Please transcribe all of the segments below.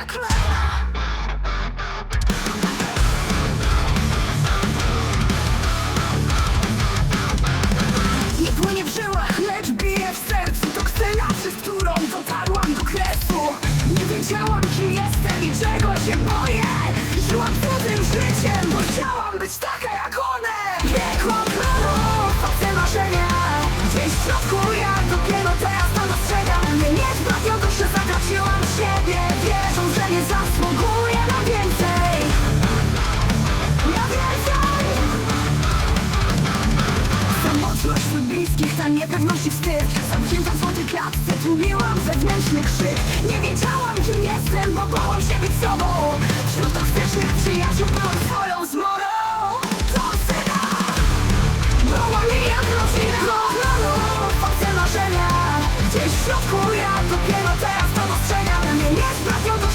lew Nie płynie w żyłach, lecz bije w sercu. Toksyna, przez którą dotarłam do kresu. Nie wiedziałam kim jestem i czego się boję. Żyłam cudzym życiem, bo chciałam być taka jak one. Piekło królów, obce marzenia. Gdzieś w środku bliskich, ta niepewność i wstyd. Zamknięta w złotej klatce, tłumiłam wewnętrzny krzyk. Nie wiedziałam kim jestem, bo bałam się być sobą. Wśród toksycznych przyjaciół byłam swoją zmorą. To syna Była mi jak rodzina obce marzenia. Gdzieś w środku ja dopiero teraz to dostrzegam. Nie sprawią duszy,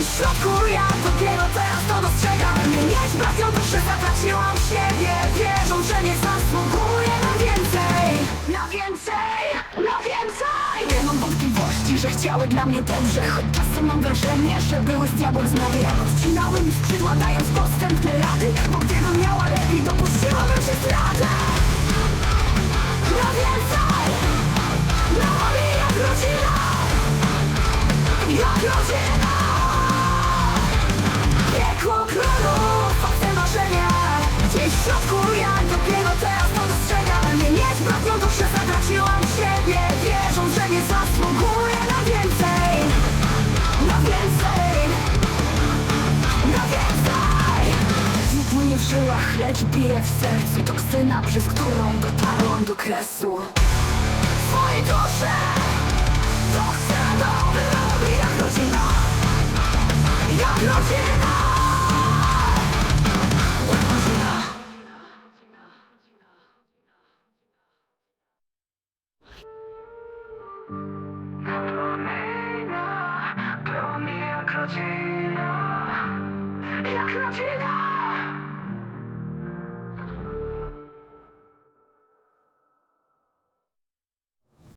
W środku ja dopiero teraz to dostrzegam. Mnie nie zbawią duszy, zatraciłam siebie. Wierzą, że nie zasługuję na więcej. Na więcej, na więcej. Nie mam wątpliwości, że chciały dla mnie dobrze. Choć czasem mam wrażenie, że były z diabłem zmowy Odcinały mi skrzydła, dając podstępne rady. Bo gdybym miała lepiej, dopuściłabym się zdradę Na więcej. Miała mi jak rodzina. Jak rodzina Piekło królów, obce marzenia. Gdzieś w środku ja dopiero teraz to dostrzegam nie zbrodnią duszę, zatraciłam siebie Wierzą, że nie zasługuję na więcej. Na więcej. Na więcej. Nie płynie w żyłach, lecz bije w sercu. Toksyna, przez którą dotarłam do kresu. Swojej duszy. Toksyna, robi jak rodzina. Jak rodzina Było mi jak rodzina Jak rodzina